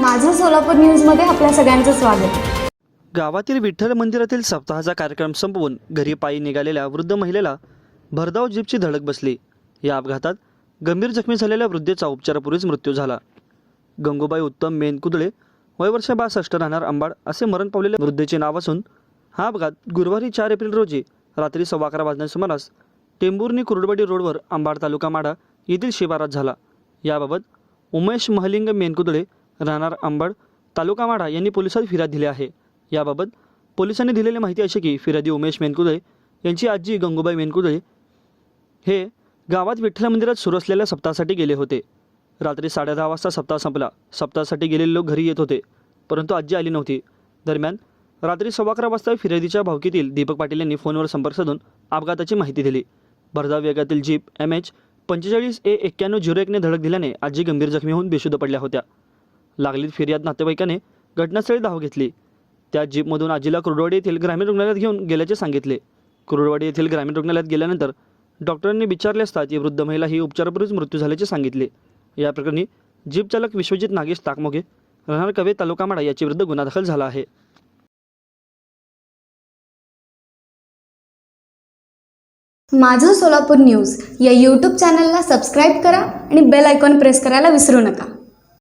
माझं सोलापूर न्यूजमध्ये आपल्या सगळ्यांचं स्वागत. गावातील विठ्ठल मंदिरातील सप्ताहाचा कार्यक्रम संपवून घरी पायी निघालेल्या वृद्ध महिलेला भरधाव जीपची धडक बसली. या अपघातात गंभीर जखमी झालेल्या वृद्धेचा उपचारापूर्वीच मृत्यू झाला. गंगूबाई उत्तम मेनकुदळे वय वर्ष बासष्ट राहणार अंबाड असे मरण पावलेल्या वृद्धेचे नाव असून हा अपघात गुरुवारी चार एप्रिल रोजी रात्री सव्वा अकरा वाजण्या सुमारास टेंभुर्णी कुर्डवाडी रोडवर अंबाड तालुका माडा येथील शिवारात झाला. याबाबत उमेश महलिंग मेनकुदळे राहणार आंबड तालुका माढा यांनी पोलिसात फिर्याद दिली आहे. याबाबत पोलिसांनी दिलेली माहिती अशी की फिर्यादी उमेश मेनकुदळे यांची आजी गंगूबाई मेनकुदळे हे गावात विठ्ठल मंदिरात सुरू असलेल्या सप्ताहासाठी गेले होते. रात्री साडेदहा वाजता सप्ताह संपला. सप्ताहासाठी गेलेले लोक घरी येत होते परंतु आजी आली नव्हती. दरम्यान रात्री सव्वा अकरा वाजता फिर्यादीच्या भावकीतील दीपक पाटील यांनी फोनवर संपर्क साधून अपघाताची माहिती दिली. भरधाव वेगातील जीप एम एच पंचेचाळीस ए एक्क्याण्णव झिरो एकने धडक दिल्याने आजी गंभीर जखमी होऊन बेशुद्ध पडल्या होत्या. लागलीत फिर्याद नातेवाईकाने घटनास्थळी धाव घेतली. त्या जीपमधून आजीला कुरडवाडी येथील ग्रामीण रुग्णालयात घेऊन गेल्याचे सांगितले. कुरडवाडी येथील ग्रामीण रुग्णालयात गेल्यानंतर डॉक्टरांनी विचारले असता ती वृद्ध महिला ही उपचारापूर्वीच मृत्यू झाल्याचे सांगितले. या प्रकरणी जीप चालक विश्वजित नागेश ताकमोगे राहणार कवे तालुका माडा याच्याविरुद्ध गुन्हा दाखल झाला आहे. माझं सोलापूर न्यूज या यूट्यूब चॅनलला सबस्क्राईब करा आणि बेल आयकॉन प्रेस करायला विसरू नका.